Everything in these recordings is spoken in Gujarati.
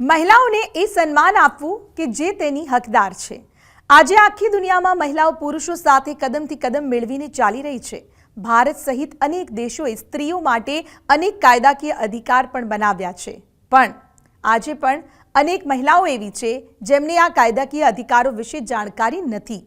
મહિલાઓને એ સન્માન આપવું કે જે તેની હકદાર છે. આજે આખી દુનિયામાં મહિલાઓ પુરુષો સાથે કદમથી કદમ મેળવીને ચાલી રહી છે. ભારત સહિત અનેક દેશોએ સ્ત્રીઓ માટે અનેક કાયદાકીય અધિકાર પણ બનાવ્યા છે. પણ આજે પણ અનેક મહિલાઓ એવી છે જેમને આ કાયદાકીય અધિકારો વિશે જાણકારી નથી.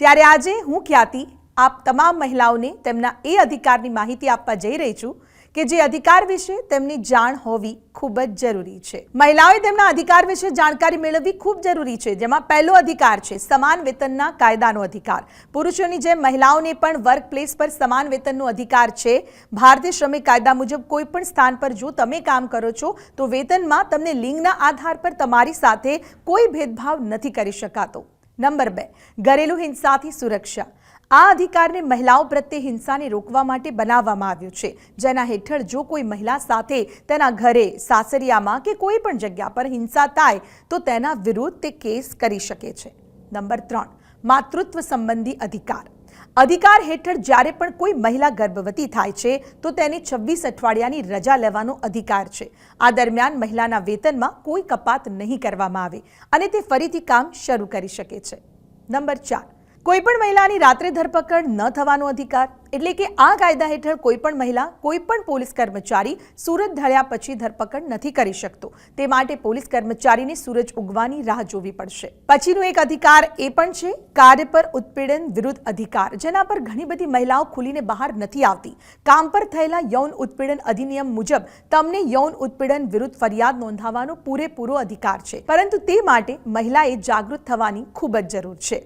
ત્યારે આજે હું ખ્યાતિ આપ તમામ મહિલાઓને તેમના એ અધિકારની માહિતી આપવા જઈ રહી છું કે જે અધિકાર વિશે તેમની જાણ હોવી ખૂબ જ જરૂરી છે. મહિલાઓએ તેમના અધિકાર વિશે જાણકારી મેળવવી ખૂબ જરૂરી છે, જેમાં પહેલો અધિકાર છે સમાન વેતનના કાયદાનો અધિકાર. પુરુષોની જેમ મહિલાઓને પણ વર્ક પ્લેસ પર સમાન વેતનનો અધિકાર છે. ભારતીય શ્રમિક કાયદા મુજબ કોઈ પણ સ્થાન પર જો તમે કામ કરો છો, તો વેતનમાં તમને લિંગના આધાર પર તમારી સાથે કોઈ ભેદભાવ નથી કરી શકાતો. નંબર બે, ઘરેલું હિંસાથી સુરક્ષા. આ અધિકારને મહિલાઓ પ્રત્યે હિંસાને રોકવા માટે બનાવવામાં આવ્યું છે. જેના હેઠળ જો કોઈ મહિલા સાથે તેના ઘરે, સાસરિયામાં કે કોઈ પણ જગ્યા પર હિંસા થાય, તો તેના વિરુદ્ધ તે કેસ કરી શકે છે. નંબર ત્રણ, માતૃત્વ સંબંધી અધિકાર. અધિકાર હેઠળ જ્યારે પણ કોઈ મહિલા ગર્ભવતી થાય છે, તો તેને છવ્વીસ અઠવાડિયાની રજા લેવાનો અધિકાર છે. આ દરમિયાન મહિલાના વેતનમાં કોઈ કપાત નહીં કરવામાં આવે અને તે ફરીથી કામ શરૂ કરી શકે છે. નંબર ચાર. કોઈ પણ મહિલાની રાત્રે ધરપકડ ન થવાનો અધિકાર, એટલે કે આ કાયદા હેઠળ કોઈપણ મહિલા, કોઈપણ પોલીસ કર્મચારી સુરત ઢળ્યા પછી ધરપકડ નથી કરી શકતો. તે માટે પોલીસ કર્મચારીને સૂરજ ઉગવાની રાહ જોવી પડશે. પછીનો એક અધિકાર એ પણ છે, કાર્ય પર ઉત્પીડન વિરુદ્ધ અધિકાર, જેના પર ઘણી બધી મહિલાઓ ખુલીને બહાર નથી આવતી. કામ પર થયેલા યૌન ઉત્પીડન અધિનિયમ મુજબ તમને યૌન ઉત્પીડન વિરુદ્ધ ફરિયાદ નોંધાવવાનો પૂરેપૂરો અધિકાર છે. પરંતુ તે માટે મહિલાએ જાગૃત થવાની ખૂબ જ જરૂર છે.